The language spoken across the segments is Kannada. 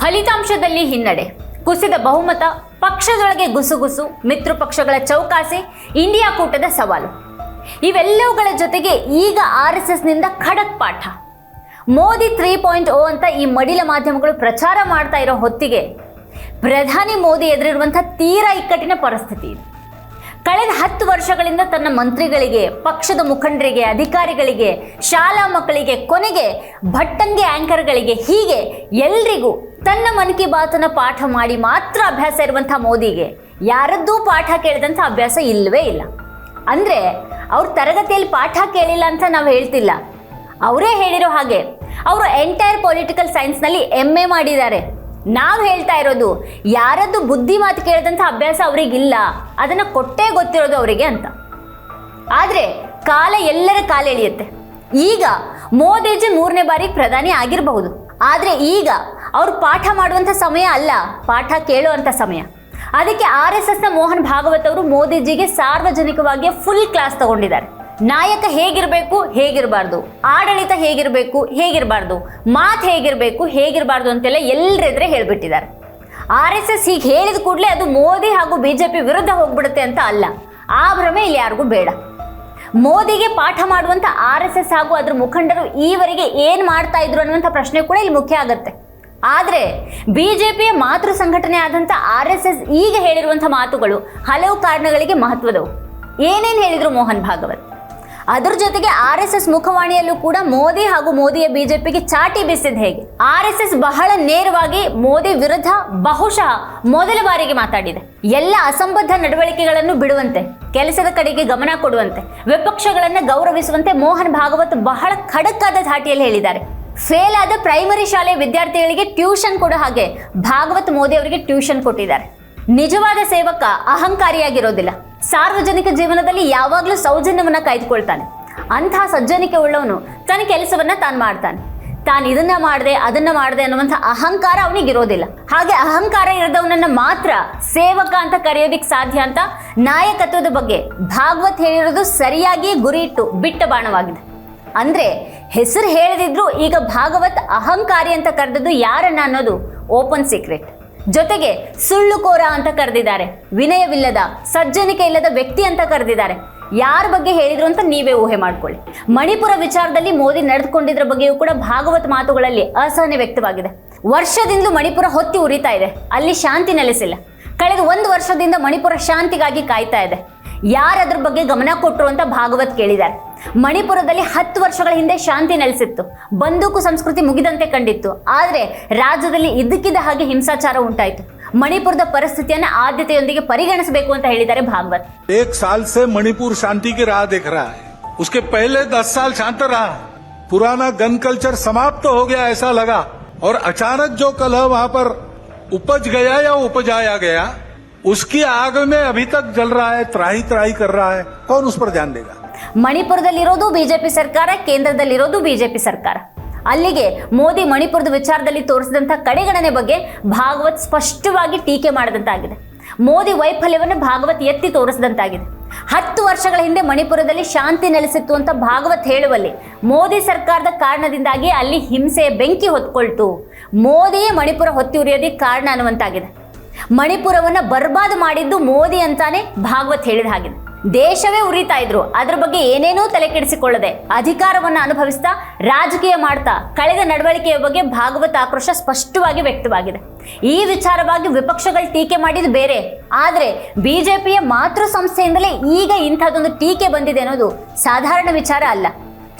ಫಲಿತಾಂಶದಲ್ಲಿ ಹಿನ್ನಡೆ. ಕುಸಿದ ಬಹುಮತ, ಪಕ್ಷದೊಳಗೆ ಗುಸುಗುಸು, ಮಿತ್ರ ಪಕ್ಷಗಳ ಚೌಕಾಸಿ, ಇಂಡಿಯಾ ಕೂಟದ ಸವಾಲು. ಇವೆಲ್ಲವುಗಳ ಜೊತೆಗೆ ಈಗ ಆರ್ ಎಸ್ ಎಸ್ನಿಂದ ಖಡಕ್ ಪಾಠ. ಮೋದಿ ತ್ರೀ ಪಾಯಿಂಟ್ ಓ ಅಂತ ಈ ಮಡಿಲ ಮಾಧ್ಯಮಗಳು ಪ್ರಚಾರ ಮಾಡ್ತಾ ಇರೋ ಹೊತ್ತಿಗೆ ಪ್ರಧಾನಿ ಮೋದಿ ಎದುರಿರುವಂಥ ತೀರಾ ಇಕ್ಕಟ್ಟಿನ ಪರಿಸ್ಥಿತಿ ಇದೆ. ಕಳೆದ ಹತ್ತು ವರ್ಷಗಳಿಂದ ತನ್ನ ಮಂತ್ರಿಗಳಿಗೆ, ಪಕ್ಷದ ಮುಖಂಡರಿಗೆ, ಅಧಿಕಾರಿಗಳಿಗೆ, ಶಾಲಾ ಮಕ್ಕಳಿಗೆ, ಕೊನೆಗೆ ಭಟ್ಟಂಗೆ ಆ್ಯಂಕರ್ಗಳಿಗೆ ಹೀಗೆ ಎಲ್ರಿಗೂ ತನ್ನ ಮನ್ ಕಿ ಬಾತನ ಪಾಠ ಮಾಡಿ ಮಾತ್ರ ಅಭ್ಯಾಸ ಇರುವಂಥ ಮೋದಿಗೆ, ಯಾರದ್ದೂ ಪಾಠ ಕೇಳಿದಂಥ ಅಭ್ಯಾಸ ಇಲ್ಲವೇ ಇಲ್ಲ. ಅಂದರೆ ಅವ್ರ ತರಗತಿಯಲ್ಲಿ ಪಾಠ ಕೇಳಿಲ್ಲ ಅಂತ ನಾವು ಹೇಳ್ತಿಲ್ಲ. ಅವರೇ ಹೇಳಿರೋ ಹಾಗೆ ಅವರು ಎಂಟೈರ್ ಪೊಲಿಟಿಕಲ್ ಸೈನ್ಸ್ನಲ್ಲಿ ಎಂ ಎ ಮಾಡಿದ್ದಾರೆ. ನಾವು ಹೇಳ್ತಾ ಇರೋದು, ಯಾರದ್ದು ಬುದ್ಧಿ ಮಾತು ಕೇಳಿದಂಥ ಅಭ್ಯಾಸ ಅವರಿಗಿಲ್ಲ, ಅದನ್ನು ಕೊಟ್ಟೇ ಗೊತ್ತಿರೋದು ಅವರಿಗೆ ಅಂತ. ಆದರೆ ಕಾಲ ಎಲ್ಲರ ಕಾಲ ಎಳೆಯುತ್ತೆ. ಈಗ ಮೋದಿಜಿ ಮೂರನೇ ಬಾರಿ ಪ್ರಧಾನಿ ಆಗಿರಬಹುದು. ಆದರೆ ಈಗ ಅವ್ರು ಪಾಠ ಮಾಡುವಂಥ ಸಮಯ ಅಲ್ಲ, ಪಾಠ ಕೇಳುವಂಥ ಸಮಯ. ಅದಕ್ಕೆ ಆರ್ ಎಸ್ ಎಸ್ನ ಮೋಹನ್ ಭಾಗವತ್ ಅವರು ಮೋದಿಜಿಗೆ ಸಾರ್ವಜನಿಕವಾಗಿ ಫುಲ್ ಕ್ಲಾಸ್ ತಗೊಂಡಿದ್ದಾರೆ. ನಾಯಕ ಹೇಗಿರಬೇಕು, ಹೇಗಿರಬಾರ್ದು. ಆಡಳಿತ ಹೇಗಿರಬೇಕು, ಹೇಗಿರಬಾರ್ದು. ಮಾತು ಹೇಗಿರಬೇಕು, ಹೇಗಿರಬಾರ್ದು ಅಂತೆಲ್ಲ ಎಲ್ಲರೆದ್ರೆ ಹೇಳಿಬಿಟ್ಟಿದ್ದಾರೆ. ಆರ್ ಎಸ್ ಎಸ್ ಹೀಗೆ ಹೇಳಿದ ಕೂಡಲೇ ಅದು ಮೋದಿ ಹಾಗೂ ಬಿ ಜೆ ಪಿ ವಿರುದ್ಧ ಹೋಗ್ಬಿಡುತ್ತೆ ಅಂತ ಅಲ್ಲ. ಆ ಭ್ರಮೆ ಇಲ್ಲಿ ಯಾರಿಗೂ ಬೇಡ. ಮೋದಿಗೆ ಪಾಠ ಮಾಡುವಂಥ ಆರ್ ಎಸ್ ಎಸ್ ಹಾಗೂ ಅದರ ಮುಖಂಡರು ಈವರೆಗೆ ಏನು ಮಾಡ್ತಾ ಇದ್ರು ಅನ್ನುವಂಥ ಪ್ರಶ್ನೆ ಕೂಡ ಇಲ್ಲಿ ಮುಖ್ಯ ಆಗುತ್ತೆ. ಆದ್ರೆ ಪಿಯ ಮಾತೃ ಸಂಘಟನೆ ಆದಂಥ ಆರ್ ಎಸ್ ಎಸ್ ಈಗ ಹೇಳಿರುವಂಥ ಮಾತುಗಳು ಹಲವು ಕಾರಣಗಳಿಗೆ ಮಹತ್ವದವು. ಏನೇನು ಹೇಳಿದರು ಮೋಹನ್ ಭಾಗವತ್? ಅದರ ಜೊತೆಗೆ ಆರ್ ಎಸ್ ಎಸ್ ಮುಖವಾಣಿಯಲ್ಲೂ ಕೂಡ ಮೋದಿ ಹಾಗೂ ಮೋದಿಯ ಬಿಜೆಪಿಗೆ ಚಾಟಿ ಬೀಸಿದ ಹೇಗೆ? ಆರ್ ಎಸ್ ಎಸ್ ಬಹಳ ನೇರವಾಗಿ ಮೋದಿ ವಿರುದ್ಧ ಬಹುಶಃ ಮೊದಲ ಬಾರಿಗೆ ಮಾತಾಡಿದೆ. ಎಲ್ಲ ಅಸಂಬದ್ಧ ನಡವಳಿಕೆಗಳನ್ನು ಬಿಡುವಂತೆ, ಕೆಲಸದ ಕಡೆಗೆ ಗಮನ ಕೊಡುವಂತೆ, ವಿಪಕ್ಷಗಳನ್ನು ಗೌರವಿಸುವಂತೆ ಮೋಹನ್ ಭಾಗವತ್ ಬಹಳ ಖಡಕ್ಕಾದ ಧಾಟಿಯಲ್ಲಿ ಹೇಳಿದ್ದಾರೆ. ಫೇಲ್ ಆದ ಪ್ರೈಮರಿ ಶಾಲೆ ವಿದ್ಯಾರ್ಥಿಗಳಿಗೆ ಟ್ಯೂಷನ್ ಕೊಡೋ ಹಾಗೆ ಭಾಗವತ್ ಮೋದಿ ಅವರಿಗೆ ಟ್ಯೂಷನ್ ಕೊಟ್ಟಿದ್ದಾರೆ. ನಿಜವಾದ ಸೇವಕ ಅಹಂಕಾರಿಯಾಗಿರೋದಿಲ್ಲ. ಸಾರ್ವಜನಿಕ ಜೀವನದಲ್ಲಿ ಯಾವಾಗಲೂ ಸೌಜನ್ಯವನ್ನ ಕಾಯ್ದುಕೊಳ್ತಾನೆ. ಅಂತಹ ಸಜ್ಜನಿಕೆ ಉಳ್ಳವನು ತನ್ನ ಕೆಲಸವನ್ನ ತಾನು ಮಾಡ್ತಾನೆ. ತಾನು ಇದನ್ನ ಮಾಡಿದೆ, ಅದನ್ನ ಮಾಡಿದೆ ಅನ್ನುವಂಥ ಅಹಂಕಾರ ಅವನಿಗಿರೋದಿಲ್ಲ. ಹಾಗೆ ಅಹಂಕಾರ ಇರದವನನ್ನ ಮಾತ್ರ ಸೇವಕ ಅಂತ ಕರೆಯೋದಿಕ್ ಸಾಧ್ಯ ಅಂತ ನಾಯಕತ್ವದ ಬಗ್ಗೆ ಭಾಗವತ್ ಹೇಳಿರೋದು ಸರಿಯಾಗಿ ಗುರಿ ಇಟ್ಟು ಬಿಟ್ಟ ಬಾಣವಾಗಿದೆ. ಅಂದ್ರೆ ಹೆಸರು ಹೇಳದಿದ್ರು ಈಗ ಭಾಗವತ್ ಅಹಂಕಾರಿ ಅಂತ ಕರೆದದ್ದು ಯಾರನ್ನ ಅನ್ನೋದು ಓಪನ್ ಸೀಕ್ರೆಟ್. ಜೊತೆಗೆ ಸುಳ್ಳುಕೋರ ಅಂತ ಕರೆದಿದ್ದಾರೆ, ವಿನಯವಿಲ್ಲದ, ಸಜ್ಜನಿಕೆ ಇಲ್ಲದ ವ್ಯಕ್ತಿ ಅಂತ ಕರೆದಿದ್ದಾರೆ. ಯಾರ ಬಗ್ಗೆ ಹೇಳಿದ್ರು ಅಂತ ನೀವೇ ಊಹೆ ಮಾಡ್ಕೊಳ್ಳಿ. ಮಣಿಪುರ ವಿಚಾರದಲ್ಲಿ ಮೋದಿ ನಡೆದುಕೊಂಡಿದ್ರ ಬಗ್ಗೆಯೂ ಕೂಡ ಭಾಗವತ್ ಮಾತುಗಳಲ್ಲಿ ಅಸಹನೆ ವ್ಯಕ್ತವಾಗಿದೆ. ವರ್ಷದಿಂದಲೂ ಮಣಿಪುರ ಹೊತ್ತಿ ಉರಿತಾ ಇದೆ, ಅಲ್ಲಿ ಶಾಂತಿ ನೆಲೆಸಿಲ್ಲ. ಕಳೆದ ಒಂದು ವರ್ಷದಿಂದ ಮಣಿಪುರ ಶಾಂತಿಗಾಗಿ ಕಾಯ್ತಾ ಇದೆ. ಯಾರದ್ರ ಬಗ್ಗೆ ಗಮನ ಕೊಟ್ಟರು ಅಂತ ಭಾಗವತ್ ಕೇಳಿದ್ದಾರೆ. ಮಣಿಪುರದಲ್ಲಿ ಹತ್ತು ವರ್ಷಗಳ ಹಿಂದೆ ಶಾಂತಿ ನೆಲೆಸಿತ್ತು ಬಂದೂಕು ಸಂಸ್ಕೃತಿ ಮುಗಿದಂತೆ ಕಂಡಿತ್ತು ಆದರೆ ರಾಜ್ಯದಲ್ಲಿ ಇದ್ದಕ್ಕಿದ್ದ ಹಾಗೆ ಹಿಂಸಾಚಾರ ಉಂಟಾಯಿತು ಮಣಿಪುರದ ಪರಿಸ್ಥಿತಿಯನ್ನ ಆದ್ಯತೆಯೊಂದಿಗೆ ಪರಿಗಣಿಸಬೇಕು ಅಂತ ಹೇಳಿದ್ದಾರೆ ಭಾಗವತ್ एक साल से मणिपुर शांति की राह देख रहा है उसके पहले दस साल शांत रहा पुराना गन कल्चर समाप्त हो गया ऐसा लगा और अचानक जो कलह वहां पर उपज गया या उपजाया गया उसकी आग में अभी तक जल रहा है त्राही त्राही कर रहा है कौन उस पर ध्यान देगा ಮಣಿಪುರದಲ್ಲಿರೋದು ಬಿಜೆಪಿ ಸರ್ಕಾರ, ಕೇಂದ್ರದಲ್ಲಿರೋದು ಬಿಜೆಪಿ ಸರ್ಕಾರ. ಅಲ್ಲಿಗೆ ಮೋದಿ ಮಣಿಪುರದ ವಿಚಾರದಲ್ಲಿ ತೋರಿಸಿದಂಥ ಕಡೆಗಣನೆ ಬಗ್ಗೆ ಭಾಗವತ್ ಸ್ಪಷ್ಟವಾಗಿ ಟೀಕೆ ಮಾಡಿದಂತಾಗಿದೆ. ಮೋದಿ ವೈಫಲ್ಯವನ್ನು ಭಾಗವತ್ ಎತ್ತಿ ತೋರಿಸಿದಂತಾಗಿದೆ. ಹತ್ತು ವರ್ಷಗಳ ಹಿಂದೆ ಮಣಿಪುರದಲ್ಲಿ ಶಾಂತಿ ನೆಲೆಸಿತ್ತು ಅಂತ ಭಾಗವತ್ ಹೇಳುವಲ್ಲಿ, ಮೋದಿ ಸರ್ಕಾರದ ಕಾರಣದಿಂದಾಗಿ ಅಲ್ಲಿ ಹಿಂಸೆಯ ಬೆಂಕಿ ಹೊತ್ಕೊಳ್ತು. ಮೋದಿಯೇ ಮಣಿಪುರ ಹೊತ್ತಿ ಉರಿಯೋದಕ್ಕೆ ಕಾರಣ ಅನ್ನುವಂತಾಗಿದೆ. ಮಣಿಪುರವನ್ನು ಬರ್ಬಾದ್ ಮಾಡಿದ್ದು ಮೋದಿ ಅಂತಾನೆ ಭಾಗವತ್ ಹೇಳಿದ ಹಾಗಿದೆ ದೇಶವೇ ಉರಿತಾ ಇದ್ರು. ಅದ್ರ ಬಗ್ಗೆ ಏನೇನೂ ತಲೆ ಕೆಡಿಸಿಕೊಳ್ಳದೆ ಅಧಿಕಾರವನ್ನು ಅನುಭವಿಸ್ತಾ ರಾಜಕೀಯ ಮಾಡ್ತಾ ಕಳೆದ ನಡವಳಿಕೆಯ ಬಗ್ಗೆ ಭಾಗವತ್ ಆಕ್ರೋಶ ಸ್ಪಷ್ಟವಾಗಿ ವ್ಯಕ್ತವಾಗಿದೆ. ಈ ವಿಚಾರವಾಗಿ ವಿಪಕ್ಷಗಳು ಟೀಕೆ ಮಾಡಿದ್ದು ಬೇರೆ. ಆದರೆ ಬಿಜೆಪಿಯ ಮಾತೃ ಸಂಸ್ಥೆಯಿಂದಲೇ ಈಗ ಇಂಥದ್ದೊಂದು ಟೀಕೆ ಬಂದಿದೆ ಅನ್ನೋದು ಸಾಧಾರಣ ವಿಚಾರ ಅಲ್ಲ.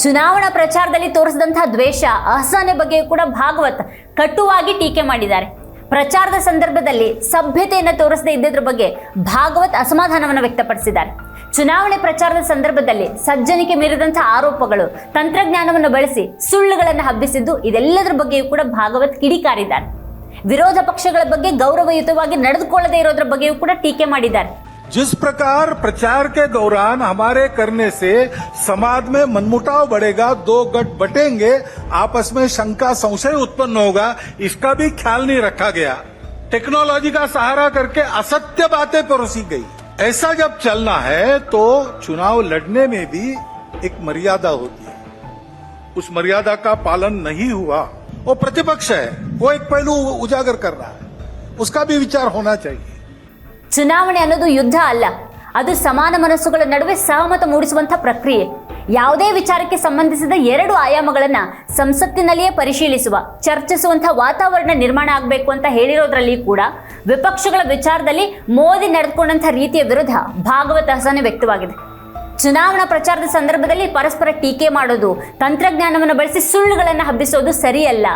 ಚುನಾವಣಾ ಪ್ರಚಾರದಲ್ಲಿ ತೋರಿಸಿದಂತಹ ದ್ವೇಷ, ಅಸಹನೆ ಬಗ್ಗೆಯೂ ಕೂಡ ಭಾಗವತ್ ಕಟುವಾಗಿ ಟೀಕೆ ಮಾಡಿದ್ದಾರೆ. ಪ್ರಚಾರದ ಸಂದರ್ಭದಲ್ಲಿ ಸಭ್ಯತೆಯನ್ನು ತೋರಿಸದೇ ಇದ್ದದ್ರ ಬಗ್ಗೆ ಭಾಗವತ್ ಅಸಮಾಧಾನವನ್ನು ವ್ಯಕ್ತಪಡಿಸಿದ್ದಾರೆ. ಚುನಾವಣೆ ಪ್ರಚಾರದ ಸಂದರ್ಭದಲ್ಲಿ ಸಜ್ಜನಿಕೆ ಮೀರಿದಂತಹ ಆರೋಪಗಳು ತಂತ್ರಜ್ಞಾನವನ್ನು ಬಳಸಿ ಸುಳ್ಳುಗಳನ್ನು ಹಬ್ಬಿಸಿದ್ದು ಇದೆಲ್ಲದರ ಬಗ್ಗೆಯೂ ಕೂಡ ಭಾಗವತ್ ಕಿಡಿಕಾರಿದ್ದಾರೆ ವಿರೋಧ ಪಕ್ಷಗಳ ಬಗ್ಗೆ ಗೌರವಯುತವಾಗಿ ನಡೆದುಕೊಳ್ಳದೇ ಇರೋದ್ರ ಬಗ್ಗೆಯೂ ಕೂಡ ಟೀಕೆ ಮಾಡಿದ್ದಾರೆ जिस प्रकार प्रचार के दौरान हमारे करने से समाज में मनमुटाव बढ़ेगा दो गठ बटेंगे आपस में शंका संशय उत्पन्न होगा इसका भी ख्याल नहीं रखा गया टेक्नोलॉजी का सहारा करके असत्य बातें परोसी गई ऐसा जब चलना है तो चुनाव लड़ने में भी एक मर्यादा होती है उस मर्यादा का पालन नहीं हुआ वो प्रतिपक्ष है वो एक पहलू उजागर कर रहा है उसका भी विचार होना चाहिए ಚುನಾವಣೆ ಅನ್ನೋದು ಯುದ್ಧ ಅಲ್ಲ ಅದು ಸಮಾನ ಮನಸ್ಸುಗಳ ನಡುವೆ ಸಹಮತ ಮೂಡಿಸುವಂಥ ಪ್ರಕ್ರಿಯೆ ಯಾವುದೇ ವಿಚಾರಕ್ಕೆ ಸಂಬಂಧಿಸಿದ ಎರಡು ಆಯಾಮಗಳನ್ನು ಸಂಸತ್ತಿನಲ್ಲಿಯೇ ಪರಿಶೀಲಿಸುವ, ಚರ್ಚಿಸುವಂಥ ವಾತಾವರಣ ನಿರ್ಮಾಣ ಆಗಬೇಕು ಅಂತ ಹೇಳಿರೋದ್ರಲ್ಲಿ ಕೂಡ ವಿಪಕ್ಷಗಳ ವಿಚಾರದಲ್ಲಿ ಮೋದಿ ನಡೆದುಕೊಂಡಂಥ ರೀತಿಯ ವಿರುದ್ಧ ಭಾಗವತ ಅಸಹನೆ ವ್ಯಕ್ತವಾಗಿದೆ. ಚುನಾವಣಾ ಪ್ರಚಾರದ ಸಂದರ್ಭದಲ್ಲಿ ಪರಸ್ಪರ ಟೀಕೆ ಮಾಡೋದು, ತಂತ್ರಜ್ಞಾನವನ್ನು ಬಳಸಿ ಸುಳ್ಳುಗಳನ್ನು ಹಬ್ಬಿಸೋದು ಸರಿಯಲ್ಲ.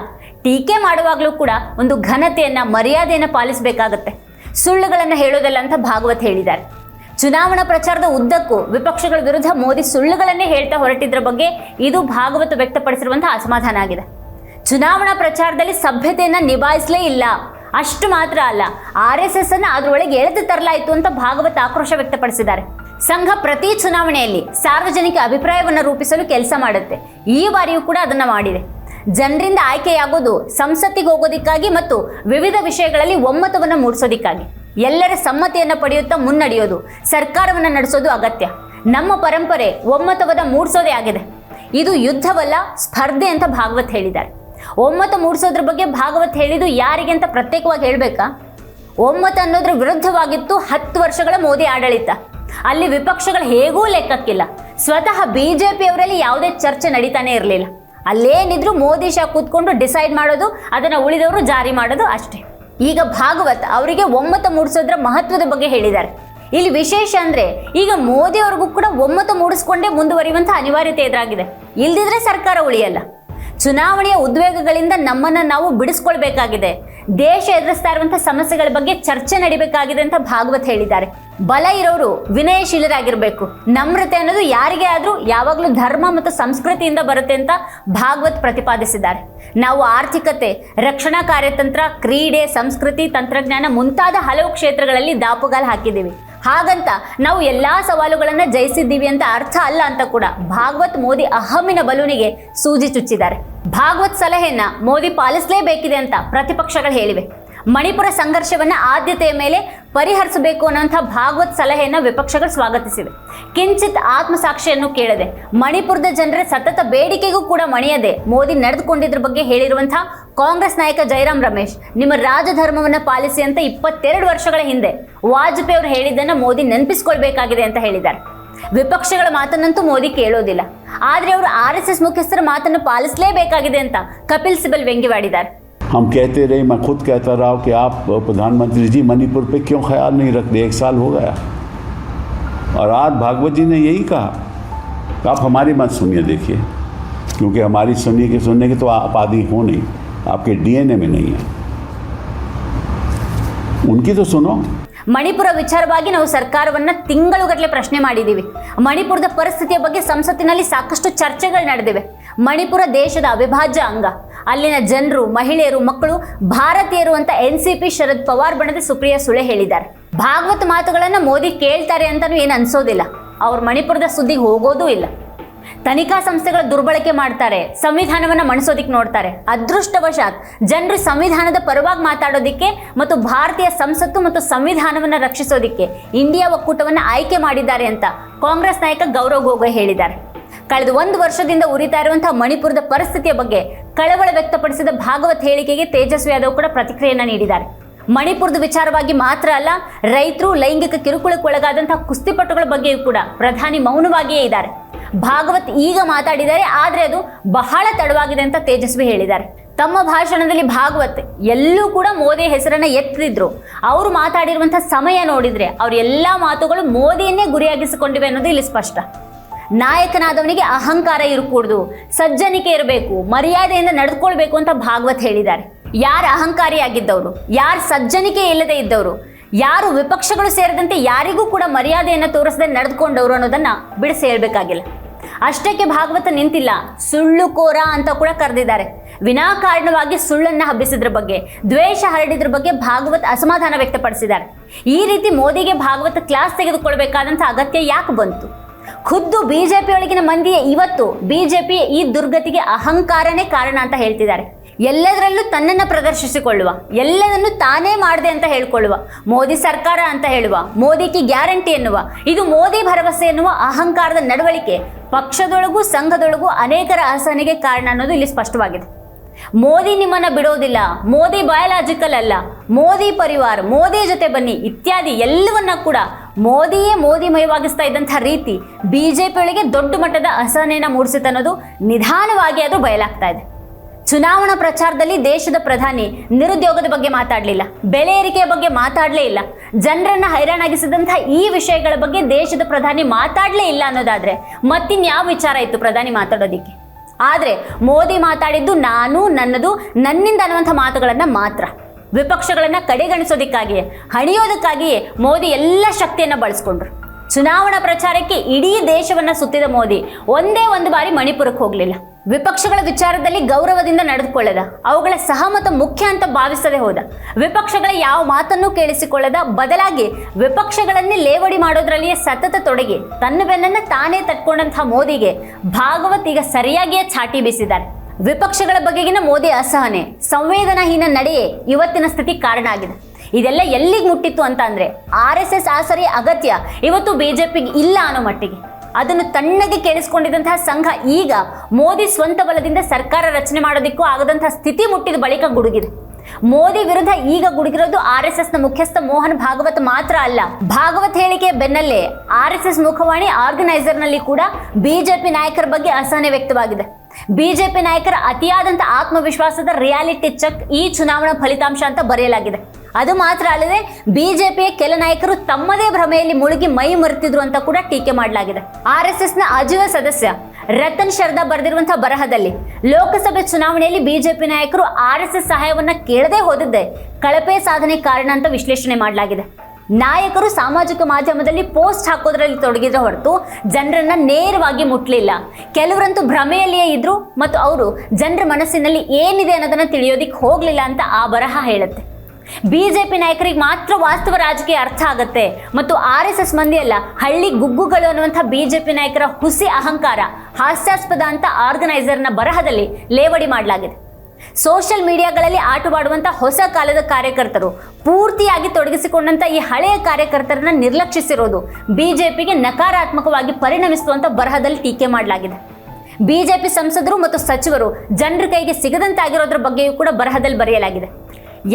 ಟೀಕೆ ಮಾಡುವಾಗಲೂ ಕೂಡ ಒಂದು ಘನತೆಯನ್ನು, ಮರ್ಯಾದೆಯನ್ನು ಪಾಲಿಸಬೇಕಾಗತ್ತೆ. ಸುಳ್ಳುಗಳನ್ನು ಹೇಳೋದಲ್ಲ ಅಂತ ಭಾಗವತ್ ಹೇಳಿದ್ದಾರೆ. ಚುನಾವಣಾ ಪ್ರಚಾರದ ಉದ್ದಕ್ಕೂ ವಿಪಕ್ಷಗಳ ವಿರುದ್ಧ ಮೋದಿ ಸುಳ್ಳುಗಳನ್ನೇ ಹೇಳ್ತಾ ಹೊರಟಿದ್ರ ಬಗ್ಗೆ ಇದು ಭಾಗವತ ವ್ಯಕ್ತಪಡಿಸಿರುವಂತಹ ಅಸಮಾಧಾನ ಆಗಿದೆ. ಚುನಾವಣಾ ಪ್ರಚಾರದಲ್ಲಿ ಸಭ್ಯತೆಯನ್ನ ನಿಭಾಯಿಸಲೇ ಇಲ್ಲ. ಅಷ್ಟು ಮಾತ್ರ ಅಲ್ಲ, ಆರ್ ಎಸ್ ಎಸ್ ಅನ್ನ ಅದ್ರೊಳಗೆ ಎಳೆದು ತರಲಾಯಿತು ಅಂತ ಭಾಗವತ್ ಆಕ್ರೋಶ ವ್ಯಕ್ತಪಡಿಸಿದ್ದಾರೆ. ಸಂಘ ಪ್ರತಿ ಚುನಾವಣೆಯಲ್ಲಿ ಸಾರ್ವಜನಿಕ ಅಭಿಪ್ರಾಯವನ್ನು ರೂಪಿಸಲು ಕೆಲಸ ಮಾಡುತ್ತೆ. ಈ ಬಾರಿಯೂ ಕೂಡ ಅದನ್ನ ಮಾಡಿದೆ. ಜನರಿಂದ ಆಯ್ಕೆಯಾಗೋದು ಸಂಸತ್ತಿಗೆ ಹೋಗೋದಿಕ್ಕಾಗಿ ಮತ್ತು ವಿವಿಧ ವಿಷಯಗಳಲ್ಲಿ ಒಮ್ಮತವನ್ನು ಮೂಡಿಸೋದಿಕ್ಕಾಗಿ. ಎಲ್ಲರ ಸಮ್ಮತಿಯನ್ನು ಪಡೆಯುತ್ತಾ ಮುನ್ನಡೆಯೋದು, ಸರ್ಕಾರವನ್ನು ನಡೆಸೋದು ಅಗತ್ಯ. ನಮ್ಮ ಪರಂಪರೆ ಒಮ್ಮತವನ್ನು ಮೂಡಿಸೋದೇ ಆಗಿದೆ. ಇದು ಯುದ್ಧವಲ್ಲ, ಸ್ಪರ್ಧೆ ಅಂತ ಭಾಗವತ್ ಹೇಳಿದ್ದಾರೆ. ಒಮ್ಮತ ಮೂಡಿಸೋದ್ರ ಬಗ್ಗೆ ಭಾಗವತ್ ಹೇಳಿದ್ದು ಯಾರಿಗೆ ಅಂತ ಪ್ರತ್ಯೇಕವಾಗಿ ಹೇಳಬೇಕಾ? ಒಮ್ಮತ ಅನ್ನೋದ್ರ ವಿರುದ್ಧವಾಗಿತ್ತು ಹತ್ತು ವರ್ಷಗಳ ಮೋದಿ ಆಡಳಿತ. ಅಲ್ಲಿ ವಿಪಕ್ಷಗಳು ಹೇಗೂ ಲೆಕ್ಕಕ್ಕಿಲ್ಲ. ಸ್ವತಃ ಬಿ ಜೆ ಪಿಯವರಲ್ಲಿ ಯಾವುದೇ ಚರ್ಚೆ ನಡೀತಾನೆ ಇರಲಿಲ್ಲ. ಅಲ್ಲೇನಿದ್ರು ಮೋದಿ ಶಾ ಕೂತ್ಕೊಂಡು ಡಿಸೈಡ್ ಮಾಡೋದು, ಅದನ್ನು ಉಳಿದವರು ಜಾರಿ ಮಾಡೋದು ಅಷ್ಟೇ. ಈಗ ಭಾಗವತ್ ಅವರಿಗೆ ಒಮ್ಮತ ಮೂಡಿಸೋದ್ರ ಮಹತ್ವದ ಬಗ್ಗೆ ಹೇಳಿದ್ದಾರೆ. ಇಲ್ಲಿ ವಿಶೇಷ ಅಂದ್ರೆ ಈಗ ಮೋದಿ ಅವ್ರಿಗೂ ಕೂಡ ಒಮ್ಮತ ಮೂಡಿಸ್ಕೊಂಡೇ ಮುಂದುವರಿಯುವಂಥ ಅನಿವಾರ್ಯತೆ ಎದುರಾಗಿದೆ. ಇಲ್ದಿದ್ರೆ ಸರ್ಕಾರ ಉಳಿಯಲ್ಲ. ಚುನಾವಣೆಯ ಉದ್ವೇಗಗಳಿಂದ ನಮ್ಮನ್ನ ನಾವು ಬಿಡಿಸ್ಕೊಳ್ಬೇಕಾಗಿದೆ. ದೇಶ ಎದುರಿಸ್ತಾ ಇರುವಂತಹ ಸಮಸ್ಯೆಗಳ ಬಗ್ಗೆ ಚರ್ಚೆ ನಡಿಬೇಕಾಗಿದೆ ಅಂತ ಭಾಗವತ್ ಹೇಳಿದ್ದಾರೆ. ಬಲ ಇರೋರು ವಿನಯಶೀಲರಾಗಿರಬೇಕು. ನಮ್ರತೆ ಅನ್ನೋದು ಯಾರಿಗೆ ಆದರೂ ಯಾವಾಗಲೂ ಧರ್ಮ ಮತ್ತು ಸಂಸ್ಕೃತಿಯಿಂದ ಬರುತ್ತೆ ಅಂತ ಭಾಗವತ್ ಪ್ರತಿಪಾದಿಸಿದ್ದಾರೆ. ನಾವು ಆರ್ಥಿಕತೆ, ರಕ್ಷಣಾ ಕಾರ್ಯತಂತ್ರ, ಕ್ರೀಡೆ, ಸಂಸ್ಕೃತಿ, ತಂತ್ರಜ್ಞಾನ ಮುಂತಾದ ಹಲವು ಕ್ಷೇತ್ರಗಳಲ್ಲಿ ದಾಪುಗಾಲು ಹಾಕಿದ್ದೀವಿ. ಹಾಗಂತ ನಾವು ಎಲ್ಲಾ ಸವಾಲುಗಳನ್ನು ಜಯಿಸಿದ್ದೀವಿ ಅಂತ ಅರ್ಥ ಅಲ್ಲ ಅಂತ ಕೂಡ ಭಾಗವತ್ ಮೋದಿ ಅಹಮ್ಮಿನ ಬಲೂನಿಗೆ ಸೂಜಿ ಚುಚ್ಚಿದ್ದಾರೆ. ಭಾಗವತ್ ಸಲಹೆಯನ್ನ ಮೋದಿ ಪಾಲಿಸಲೇಬೇಕಿದೆ ಅಂತ ಪ್ರತಿಪಕ್ಷಗಳು ಹೇಳಿವೆ. ಮಣಿಪುರ ಸಂಘರ್ಷವನ್ನ ಆದ್ಯತೆಯ ಮೇಲೆ ಪರಿಹರಿಸಬೇಕು ಅನ್ನೋಂಥ ಭಾಗವತ್ ಸಲಹೆಯನ್ನ ವಿಪಕ್ಷಗಳು ಸ್ವಾಗತಿಸಿವೆ. ಕಿಂಚಿತ್ ಆತ್ಮಸಾಕ್ಷಿಯನ್ನು ಕೇಳದೆ, ಮಣಿಪುರದ ಜನರ ಸತತ ಬೇಡಿಕೆಗೂ ಕೂಡ ಮಣಿಯದೆ ಮೋದಿ ನಡೆದುಕೊಂಡಿದ್ರ ಬಗ್ಗೆ ಹೇಳಿರುವಂಥ ಕಾಂಗ್ರೆಸ್ ನಾಯಕ ಜೈರಾಮ್ ರಮೇಶ್, ನಿಮ್ಮ ರಾಜಧರ್ಮವನ್ನು ಪಾಲಿಸಿ ಅಂತ ಇಪ್ಪತ್ತೆರಡು ವರ್ಷಗಳ ಹಿಂದೆ ವಾಜಪೇಯಿ ಅವರು ಹೇಳಿದ್ದನ್ನ ಮೋದಿ ನೆನಪಿಸ್ಕೊಳ್ಬೇಕಾಗಿದೆ ಅಂತ ಹೇಳಿದ್ದಾರೆ. ವಿಪಕ್ಷಗಳ ಮಾತನ್ನಂತೂ ಮೋದಿ ಕೇಳೋದಿಲ್ಲ. ಆದರೆ ಅವರು ಆರ್ ಎಸ್ ಎಸ್ ಮುಖ್ಯಸ್ಥರ ಮಾತನ್ನು ಪಾಲಿಸಲೇಬೇಕಾಗಿದೆ ಅಂತ ಕಪಿಲ್ ಸಿಬಲ್ ವ್ಯಂಗ್ಯವಾಡಿದ್ದಾರೆ. हम कहते रहे मैं खुद कहता रहा कि आप प्रधानमंत्री जी मणिपुर पे क्यों ख्याल नहीं रखते एक साल हो गया और आज भागवत जी ने यही कहा कि आप हमारी मत सुनिए देखिए क्योंकि हमारी सुनिए कि सुनने के तो आप आदि हो नहीं आपके डीएनए में नहीं है उनकी तो सुनो ಮಣಿಪುರ ವಿಚಾರವಾಗಿ ನಾವು ಸರ್ಕಾರವನ್ನ ತಿಂಗಳುಗಟ್ಟಲೆ ಪ್ರಶ್ನೆ ಮಾಡಿದ್ದೀವಿ ಮಣಿಪುರದ ಪರಿಸ್ಥಿತಿಯ ಬಗ್ಗೆ ಸಂಸತ್ತಿನಲ್ಲಿ ಸಾಕಷ್ಟು ಚರ್ಚೆಗಳು ನಡೆದಿವೆ ಮಣಿಪುರ ದೇಶದ ಅವಿಭಾಜ್ಯ ಅಂಗ ಅಲ್ಲಿನ ಜನರು, ಮಹಿಳೆಯರು, ಮಕ್ಕಳು, ಭಾರತೀಯರು ಅಂತ N C P Sharad Pawar ಬಣದ ಸುಪ್ರಿಯಾ ಸುಳೆ ಹೇಳಿದ್ದಾರೆ. ಭಾಗವತ್ ಮಾತುಗಳನ್ನು ಮೋದಿ ಕೇಳ್ತಾರೆ ಅಂತಲೂ ಏನು ಅನ್ಸೋದಿಲ್ಲ. ಅವ್ರು ಮಣಿಪುರದ ಸುದ್ದಿಗೆ ಹೋಗೋದೂ ಇಲ್ಲ. ತನಿಖಾ ಸಂಸ್ಥೆಗಳ ದುರ್ಬಳಕೆ ಮಾಡ್ತಾರೆ, ಸಂವಿಧಾನವನ್ನ ಮಣಿಸೋದಿಕ್ ನೋಡ್ತಾರೆ. ಅದೃಷ್ಟವಶಾತ್ ಜನರು ಸಂವಿಧಾನದ ಪರವಾಗಿ ಮಾತಾಡೋದಿಕ್ಕೆ ಮತ್ತು ಭಾರತೀಯ ಸಂಸತ್ತು ಮತ್ತು ಸಂವಿಧಾನವನ್ನು ರಕ್ಷಿಸೋದಿಕ್ಕೆ ಇಂಡಿಯಾ ಒಕ್ಕೂಟವನ್ನು ಆಯ್ಕೆ ಮಾಡಿದ್ದಾರೆ ಅಂತ ಕಾಂಗ್ರೆಸ್ ನಾಯಕ ಗೌರವ್ ಗೊಗೊಯ್ ಹೇಳಿದ್ದಾರೆ. ಕಳೆದ ಒಂದು ವರ್ಷದಿಂದ ಉರಿತಾ ಇರುವಂತಹ ಮಣಿಪುರದ ಪರಿಸ್ಥಿತಿಯ ಬಗ್ಗೆ ಕಳವಳ ವ್ಯಕ್ತಪಡಿಸಿದ ಭಾಗವತ್ ಹೇಳಿಕೆಗೆ ತೇಜಸ್ವಿ ಯಾದವ್ ಕೂಡ ಪ್ರತಿಕ್ರಿಯೆಯನ್ನ ನೀಡಿದ್ದಾರೆ. ಮಣಿಪುರದ ವಿಚಾರವಾಗಿ ಮಾತ್ರ ಅಲ್ಲ, ರೈತರು ಲೈಂಗಿಕ ಕಿರುಕುಳಕ್ಕೆ ಒಳಗಾದಂತಹ ಕುಸ್ತಿಪಟುಗಳ ಬಗ್ಗೆಯೂ ಕೂಡ ಪ್ರಧಾನಿ ಮೌನವಾಗಿಯೇ ಇದ್ದಾರೆ. ಭಾಗವತ್ ಈಗ ಮಾತಾಡಿದ್ದಾರೆ, ಆದರೆ ಅದು ಬಹಳ ತಡವಾಗಿದೆ ಅಂತ ತೇಜಸ್ವಿ ಹೇಳಿದ್ದಾರೆ. ತಮ್ಮ ಭಾಷಣದಲ್ಲಿ ಭಾಗವತ್ ಎಲ್ಲೂ ಕೂಡ ಮೋದಿ ಹೆಸರನ್ನ ಎತ್ತಿದ್ರು. ಅವರು ಮಾತಾಡಿರುವಂತಹ ಸಮಯ ನೋಡಿದ್ರೆ ಅವ್ರ ಎಲ್ಲಾ ಮಾತುಗಳು ಮೋದಿಯನ್ನೇ ಗುರಿಯಾಗಿಸಿಕೊಂಡಿವೆ ಅನ್ನೋದು ಇಲ್ಲಿ ಸ್ಪಷ್ಟ. ನಾಯಕನಾದವನಿಗೆ ಅಹಂಕಾರ ಇರಕೂಡ್ದು, ಸಜ್ಜನಿಕೆ ಇರಬೇಕು, ಮರ್ಯಾದೆಯಿಂದ ನಡೆದುಕೊಳ್ಬೇಕು ಅಂತ ಭಾಗವತ್ ಹೇಳಿದ್ದಾರೆ. ಯಾರು ಅಹಂಕಾರಿಯಾಗಿದ್ದವರು, ಯಾರು ಸಜ್ಜನಿಕೆ ಇಲ್ಲದೆ ಇದ್ದವರು, ಯಾರು ವಿಪಕ್ಷಗಳು ಸೇರಿದಂತೆ ಯಾರಿಗೂ ಕೂಡ ಮರ್ಯಾದೆಯನ್ನು ತೋರಿಸದೆ ನಡೆದುಕೊಂಡವರು ಅನ್ನೋದನ್ನ ಬಿಡಿಸಿ ಹೇಳಬೇಕಾಗಿಲ್ಲ. ಅಷ್ಟಕ್ಕೆ ಭಾಗವತ ನಿಂತಿಲ್ಲ, ಸುಳ್ಳು ಕೋರ ಅಂತ ಕೂಡ ಕರೆದಿದ್ದಾರೆ. ವಿನಾಕಾರಣವಾಗಿ ಸುಳ್ಳನ್ನ ಹಬ್ಬಿಸಿದ್ರ ಬಗ್ಗೆ, ದ್ವೇಷ ಹರಡಿದ್ರ ಬಗ್ಗೆ ಭಾಗವತ್ ಅಸಮಾಧಾನ ವ್ಯಕ್ತಪಡಿಸಿದ್ದಾರೆ. ಈ ರೀತಿ ಮೋದಿಗೆ ಭಾಗವತ ಕ್ಲಾಸ್ ತೆಗೆದುಕೊಳ್ಬೇಕಾದಂಥ ಅಗತ್ಯ ಯಾಕೆ ಬಂತು? ಖುದ್ದು ಬಿಜೆಪಿ ಒಳಗಿನ ಮಂದಿಯೇ ಇವತ್ತು ಬಿಜೆಪಿ ಈ ದುರ್ಗತಿಗೆ ಅಹಂಕಾರನೇ ಕಾರಣ ಅಂತ ಹೇಳ್ತಿದ್ದಾರೆ. ಎಲ್ಲದರಲ್ಲೂ ತನ್ನನ್ನು ಪ್ರದರ್ಶಿಸಿಕೊಳ್ಳುವ, ಎಲ್ಲದನ್ನು ತಾನೇ ಮಾಡಿದೆ ಅಂತ ಹೇಳ್ಕೊಳ್ಳುವ, ಮೋದಿ ಸರ್ಕಾರ ಅಂತ ಹೇಳುವ, ಮೋದಿಗೆ ಗ್ಯಾರಂಟಿ ಎನ್ನುವ, ಇದು ಮೋದಿ ಭರವಸೆ ಎನ್ನುವ ಅಹಂಕಾರದ ನಡವಳಿಕೆ ಪಕ್ಷದೊಳಗೂ ಸಂಘದೊಳಗೂ ಅನೇಕರ ಅಸಹನೆಗೆ ಕಾರಣ ಅನ್ನೋದು ಇಲ್ಲಿ ಸ್ಪಷ್ಟವಾಗಿದೆ. ಮೋದಿ ನಿಮ್ಮನ್ನ ಬಿಡೋದಿಲ್ಲ, ಮೋದಿ ಬಯಾಲಜಿಕಲ್ ಅಲ್ಲ, ಮೋದಿ ಪರಿವಾರ, ಮೋದಿ ಜೊತೆ ಬನ್ನಿ ಇತ್ಯಾದಿ ಎಲ್ಲವನ್ನ ಕೂಡ ಮೋದಿಯೇ ಮೋದಿಮಯವಾಗಿಸ್ತಾ ಇದ್ದಂಥ ರೀತಿ ಬಿಜೆಪಿ ಒಳಗೆ ದೊಡ್ಡ ಮಟ್ಟದ ಅಸಹನೆಯನ್ನ ಮೂಡಿಸುತ್ತೆ ಅನ್ನೋದು ನಿಧಾನವಾಗಿ ಅದು ಬಯಲಾಗ್ತಾ ಇದೆ. ಚುನಾವಣಾ ಪ್ರಚಾರದಲ್ಲಿ ದೇಶದ ಪ್ರಧಾನಿ ನಿರುದ್ಯೋಗದ ಬಗ್ಗೆ ಮಾತಾಡಲಿಲ್ಲ, ಬೆಲೆ ಏರಿಕೆಯ ಬಗ್ಗೆ ಮಾತಾಡಲೇ ಇಲ್ಲ, ಜನರನ್ನ ಹೈರಾಣಾಗಿಸಿದಂತಹ ಈ ವಿಷಯಗಳ ಬಗ್ಗೆ ದೇಶದ ಪ್ರಧಾನಿ ಮಾತಾಡಲೇ ಇಲ್ಲ ಅನ್ನೋದಾದ್ರೆ ಮತ್ತಿನ್ಯಾವ ವಿಚಾರ ಇತ್ತು ಪ್ರಧಾನಿ ಮಾತಾಡೋದಿಕ್ಕೆ? ಆದರೆ ಮೋದಿ ಮಾತಾಡಿದ್ದು ನಾನು ನನ್ನದು ನನ್ನಿಂದ ಅನ್ನುವಂಥ ಮಾತುಗಳನ್ನ ಮಾತ್ರ. ವಿಪಕ್ಷಗಳನ್ನ ಕಡೆಗಣಿಸೋದಕ್ಕಾಗಿಯೇ ಹಣಿಯೋದಕ್ಕಾಗಿಯೇ ಮೋದಿ ಎಲ್ಲ ಶಕ್ತಿಯನ್ನ ಬಳಸ್ಕೊಂಡ್ರು. ಚುನಾವಣಾ ಪ್ರಚಾರಕ್ಕೆ ಇಡೀ ದೇಶವನ್ನ ಸುತ್ತಿದ ಮೋದಿ ಒಂದೇ ಒಂದು ಬಾರಿ ಮಣಿಪುರಕ್ಕೆ ಹೋಗಲಿಲ್ಲ. ವಿಪಕ್ಷಗಳ ವಿಚಾರದಲ್ಲಿ ಗೌರವದಿಂದ ನಡೆದುಕೊಳ್ಳದ, ಅವುಗಳ ಸಹಮತ ಮುಖ್ಯ ಅಂತ ಭಾವಿಸದೆ ಹೋದ, ವಿಪಕ್ಷಗಳ ಯಾವ ಮಾತನ್ನು ಕೇಳಿಸಿಕೊಳ್ಳದ ಬದಲಾಗಿ ವಿಪಕ್ಷಗಳನ್ನೇ ಲೇವಡಿ ಮಾಡೋದ್ರಲ್ಲಿಯೇ ಸತತ ತೊಡಗಿ, ತನ್ನ ಬೆನ್ನನ್ನು ತಾನೇ ತಟ್ಕೊಂಡಂತಹ ಮೋದಿಗೆ ಭಾಗವತ್ ಈಗ ಸರಿಯಾಗಿಯೇ ಚಾಟಿ ಬೀಸಿದ್ದಾರೆ. ವಿಪಕ್ಷಗಳ ಬಗೆಗಿನ ಮೋದಿ ಅಸಹನೆ, ಸಂವೇದನಾಹೀನ ನಡೆಯೇ ಇವತ್ತಿನ ಸ್ಥಿತಿ ಕಾರಣ ಆಗಿದೆ. ಇದೆಲ್ಲ ಎಲ್ಲಿಗೆ ಮುಟ್ಟಿತ್ತು ಅಂತ ಅಂದ್ರೆ ಆರ್ ಎಸ್ ಎಸ್ ಆಸರಿ ಅಗತ್ಯ, ಇವತ್ತು ಬಿಜೆಪಿಗೆ ಇಲ್ಲ ಅನ್ನೋ ಮಟ್ಟಿಗೆ. ಅದನ್ನು ತಣ್ಣಗೆ ಕೇಳಿಸ್ಕೊಂಡಿದ್ದಂತಹ ಸಂಘ ಈಗ ಮೋದಿ ಸ್ವಂತ ಬಲದಿಂದ ಸರ್ಕಾರ ರಚನೆ ಮಾಡೋದಿಕ್ಕೂ ಆಗದಂತಹ ಸ್ಥಿತಿ ಮುಟ್ಟಿದ ಬಳಿಕ ಗುಡುಗಿದೆ. ಮೋದಿ ವಿರುದ್ಧ ಈಗ ಗುಡುಗಿರೋದು ಆರ್ ಎಸ್ ಎಸ್ನ ಮುಖ್ಯಸ್ಥ ಮೋಹನ್ ಭಾಗವತ್ ಮಾತ್ರ ಅಲ್ಲ. ಭಾಗವತ್ ಹೇಳಿಕೆ ಬೆನ್ನಲ್ಲೇ ಆರ್ ಎಸ್ ಎಸ್ ಮುಖವಾಣಿ ಆರ್ಗನೈಸರ್ನಲ್ಲಿ ಕೂಡ ಬಿಜೆಪಿ ನಾಯಕರ ಬಗ್ಗೆ ಅಸಹನೆ ವ್ಯಕ್ತವಾಗಿದೆ. ಬಿಜೆಪಿ ನಾಯಕರ ಅತಿಯಾದಂಥ ಆತ್ಮವಿಶ್ವಾಸದ ರಿಯಾಲಿಟಿ ಚೆಕ್ ಈ ಚುನಾವಣಾ ಫಲಿತಾಂಶ ಅಂತ ಬರೆಯಲಾಗಿದೆ. ಅದು ಮಾತ್ರ ಅಲ್ಲದೆ ಬಿಜೆಪಿಯ ಕೆಲ ನಾಯಕರು ತಮ್ಮದೇ ಭ್ರಮೆಯಲ್ಲಿ ಮುಳುಗಿ ಮೈ ಮರೆತಿದ್ರು ಅಂತ ಕೂಡ ಟೀಕೆ ಮಾಡಲಾಗಿದೆ. ಆರ್ ಎಸ್ ಎಸ್ನ ಅಜೀವ ಸದಸ್ಯ ರತನ್ ಶರ್ದಾ ಬರೆದಿರುವಂತಹ ಬರಹದಲ್ಲಿ ಲೋಕಸಭೆ ಚುನಾವಣೆಯಲ್ಲಿ ಬಿಜೆಪಿ ನಾಯಕರು ಆರ್ ಎಸ್ ಎಸ್ ಸಹಾಯವನ್ನ ಕೇಳದೆ ಹೋದದ್ದೇ ಕಳಪೆ ಸಾಧನೆ ಕಾರಣ ಅಂತ ವಿಶ್ಲೇಷಣೆ ಮಾಡಲಾಗಿದೆ. ನಾಯಕರು ಸಾಮಾಜಿಕ ಮಾಧ್ಯಮದಲ್ಲಿ ಪೋಸ್ಟ್ ಹಾಕೋದ್ರಲ್ಲಿ ತೊಡಗಿದ್ರೆ ಹೊರತು ಜನರನ್ನ ನೇರವಾಗಿ ಮುಟ್ಲಿಲ್ಲ. ಕೆಲವರಂತೂ ಭ್ರಮೆಯಲ್ಲಿಯೇ ಇದ್ರು ಮತ್ತು ಅವರು ಜನರ ಮನಸ್ಸಿನಲ್ಲಿ ಏನಿದೆ ಅನ್ನೋದನ್ನ ತಿಳಿಯೋದಿಕ್ಕೆ ಹೋಗ್ಲಿಲ್ಲ ಅಂತ ಆ ಬರಹ ಹೇಳುತ್ತೆ. ಬಿಜೆಪಿ ನಾಯಕರಿಗೆ ಮಾತ್ರ ವಾಸ್ತವ ರಾಜಕೀಯ ಅರ್ಥ ಆಗುತ್ತೆ ಮತ್ತು ಆರ್ ಎಸ್ ಎಸ್ ಮಂದಿ ಅಲ್ಲ, ಹಳ್ಳಿ ಗುಗ್ಗುಗಳು ಅನ್ನುವಂಥ ಬಿಜೆಪಿ ನಾಯಕರ ಹುಸಿ ಅಹಂಕಾರ ಹಾಸ್ಯಾಸ್ಪದ ಅಂತ ಆರ್ಗನೈಸರ್ನ ಬರಹದಲ್ಲಿ ಲೇವಡಿ ಮಾಡಲಾಗಿದೆ. ಸೋಷಿಯಲ್ ಮೀಡಿಯಾಗಳಲ್ಲಿ ಆಟವಾಡುವಂಥ ಹೊಸ ಕಾಲದ ಕಾರ್ಯಕರ್ತರು, ಪೂರ್ತಿಯಾಗಿ ತೊಡಗಿಸಿಕೊಂಡಂಥ ಈ ಹಳೆಯ ಕಾರ್ಯಕರ್ತರನ್ನ ನಿರ್ಲಕ್ಷಿಸಿರೋದು ಬಿಜೆಪಿಗೆ ನಕಾರಾತ್ಮಕವಾಗಿ ಪರಿಣಮಿಸುವಂಥ ಬರಹದಲ್ಲಿ ಟೀಕೆ ಮಾಡಲಾಗಿದೆ. ಬಿಜೆಪಿ ಸಂಸದರು ಮತ್ತು ಸಚಿವರು ಜನರ ಕೈಗೆ ಸಿಗದಂತಾಗಿರೋದ್ರ ಬಗ್ಗೆಯೂ ಕೂಡ ಬರಹದಲ್ಲಿ ಬರೆಯಲಾಗಿದೆ.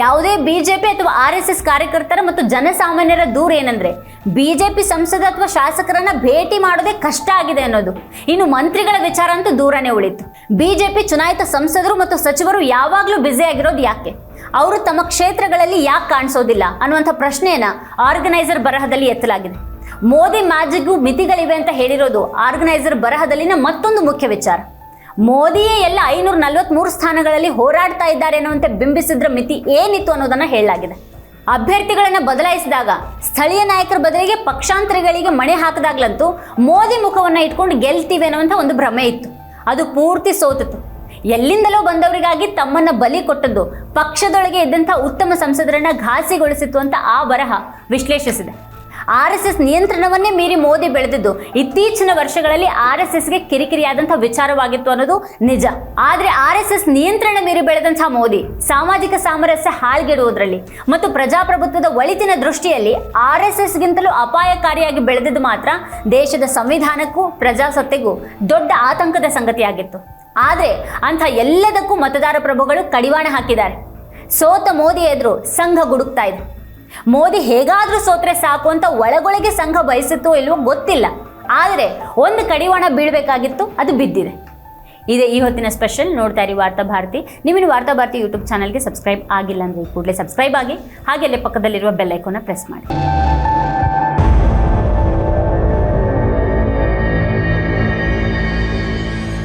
ಯಾವುದೇ ಬಿಜೆಪಿ ಅಥವಾ ಆರ್ ಎಸ್ ಎಸ್ ಕಾರ್ಯಕರ್ತರ ಮತ್ತು ಜನಸಾಮಾನ್ಯರ ದೂರ ಏನಂದ್ರೆ ಬಿಜೆಪಿ ಸಂಸದ ಅಥವಾ ಶಾಸಕರನ್ನ ಭೇಟಿ ಮಾಡೋದೇ ಕಷ್ಟ ಆಗಿದೆ ಅನ್ನೋದು. ಇನ್ನು ಮಂತ್ರಿಗಳ ವಿಚಾರ ಅಂತೂ ದೂರನೇ ಉಳಿತು. ಬಿಜೆಪಿ ಚುನಾಯಿತ ಸಂಸದರು ಮತ್ತು ಸಚಿವರು ಯಾವಾಗಲೂ ಬ್ಯುಸಿ ಆಗಿರೋದು ಯಾಕೆ? ಅವರು ತಮ್ಮ ಕ್ಷೇತ್ರಗಳಲ್ಲಿ ಯಾಕೆ ಕಾಣಿಸೋದಿಲ್ಲ ಅನ್ನುವಂಥ ಪ್ರಶ್ನೆಯನ್ನ ಆರ್ಗನೈಸರ್ ಬರಹದಲ್ಲಿ ಎತ್ತಲಾಗಿದೆ. ಮೋದಿ ಮ್ಯಾಜಿಕ್ಗೂ ಮಿತಿಗಳಿವೆ ಅಂತ ಹೇಳಿರೋದು ಆರ್ಗನೈಸರ್ ಬರಹದಲ್ಲಿನ ಮತ್ತೊಂದು ಮುಖ್ಯ ವಿಚಾರ. ಮೋದಿಯೇ ಎಲ್ಲ ಐನೂರ ನಲವತ್ಮೂರು ಸ್ಥಾನಗಳಲ್ಲಿ ಹೋರಾಡ್ತಾ ಇದ್ದಾರೆ ಅನ್ನುವಂತೆ ಬಿಂಬಿಸಿದ್ರ ಮಿತಿ ಏನಿತ್ತು ಅನ್ನೋದನ್ನು ಹೇಳಲಾಗಿದೆ. ಅಭ್ಯರ್ಥಿಗಳನ್ನು ಬದಲಾಯಿಸಿದಾಗ ಸ್ಥಳೀಯ ನಾಯಕರ ಬದಲಿಗೆ ಪಕ್ಷಾಂತರಿಗಳಿಗೆ ಮಣೆ ಹಾಕಿದಾಗ್ಲಂತೂ ಮೋದಿ ಮುಖವನ್ನ ಇಟ್ಕೊಂಡು ಗೆಲ್ತೀವಿ ಅನ್ನುವಂಥ ಒಂದು ಭ್ರಮೆ ಇತ್ತು. ಅದು ಪೂರ್ತಿ ಸೋತಿತ್ತು. ಎಲ್ಲಿಂದಲೋ ಬಂದವರಿಗಾಗಿ ತಮ್ಮನ್ನ ಬಲಿ ಕೊಟ್ಟದ್ದು ಪಕ್ಷದೊಳಗೆ ಇದ್ದಂಥ ಉತ್ತಮ ಸಂಸದರನ್ನ ಘಾಸಿಗೊಳಿಸಿತ್ತು ಅಂತ ಆ ಬರಹ ವಿಶ್ಲೇಷಿಸಿದೆ. ಆರ್ ಎಸ್ ಎಸ್ ನಿಯಂತ್ರಣವನ್ನೇ ಮೀರಿ ಮೋದಿ ಬೆಳೆದಿದ್ದು. ಇತ್ತೀಚಿನ ವರ್ಷಗಳಲ್ಲಿ ಆರ್ ಎಸ್ ಎಸ್ಗೆ ಕಿರಿಕಿರಿಯಾದಂಥ ವಿಚಾರವಾಗಿತ್ತು ಅನ್ನೋದು ನಿಜ. ಆದರೆ ಆರ್ ಎಸ್ ಎಸ್ ನಿಯಂತ್ರಣ ಮೀರಿ ಬೆಳೆದಂತಹ ಮೋದಿ ಸಾಮಾಜಿಕ ಸಾಮರಸ್ಯ ಹಾಳ್ಗೆಡುವುದರಲ್ಲಿ ಮತ್ತು ಪ್ರಜಾಪ್ರಭುತ್ವದ ಒಳಿತಿನ ದೃಷ್ಟಿಯಲ್ಲಿ ಆರ್ ಎಸ್ ಎಸ್ಗಿಂತಲೂ ಅಪಾಯಕಾರಿಯಾಗಿ ಬೆಳೆದಿದ್ದು ಮಾತ್ರ ದೇಶದ ಸಂವಿಧಾನಕ್ಕೂ ಪ್ರಜಾಸತ್ತೆಗೂ ದೊಡ್ಡ ಆತಂಕದ ಸಂಗತಿಯಾಗಿತ್ತು. ಆದರೆ ಅಂಥ ಎಲ್ಲದಕ್ಕೂ ಮತದಾರ ಪ್ರಭುಗಳು ಕಡಿವಾಣ ಹಾಕಿದ್ದಾರೆ. ಸೋತ ಮೋದಿ ಎದುರು ಸಂಘ ಗುಡುಕ್ತಾ ಇದೆ. ಮೋದಿ ಹೇಗಾದ್ರೂ ಸೋತ್ರೆ ಸಾಕು ಅಂತ ಒಳಗೊಳಗೆ ಸಂಘ ಬಯಸುತ್ತೋ ಇಲ್ವೋ ಗೊತ್ತಿಲ್ಲ. ಆದರೆ ಒಂದು ಕಡಿವಾಣ ಬೀಳಬೇಕಾಗಿತ್ತು, ಅದು ಬಿದ್ದಿದೆ. ಇದೇ ಈ ಹೊತ್ತಿನ ಸ್ಪೆಷಲ್ ನೋಡ್ತಾ ಇರಿ ವಾರ್ತಾ ಭಾರತಿ. ನೀವಿನ್ನು ವಾರ್ತಾ ಭಾರತಿ ಯೂಟ್ಯೂಬ್ ಚಾನಲ್ಗೆ ಸಬ್ಸ್ಕ್ರೈಬ್ ಆಗಿಲ್ಲ ಅಂದರೆ ಕೂಡಲೇ ಸಬ್ಸ್ಕ್ರೈಬ್ ಆಗಿ, ಹಾಗೆ ಅಲ್ಲೇ ಪಕ್ಕದಲ್ಲಿರುವ ಬೆಲ್ ಐಕೋನ ಪ್ರೆಸ್ ಮಾಡಿ.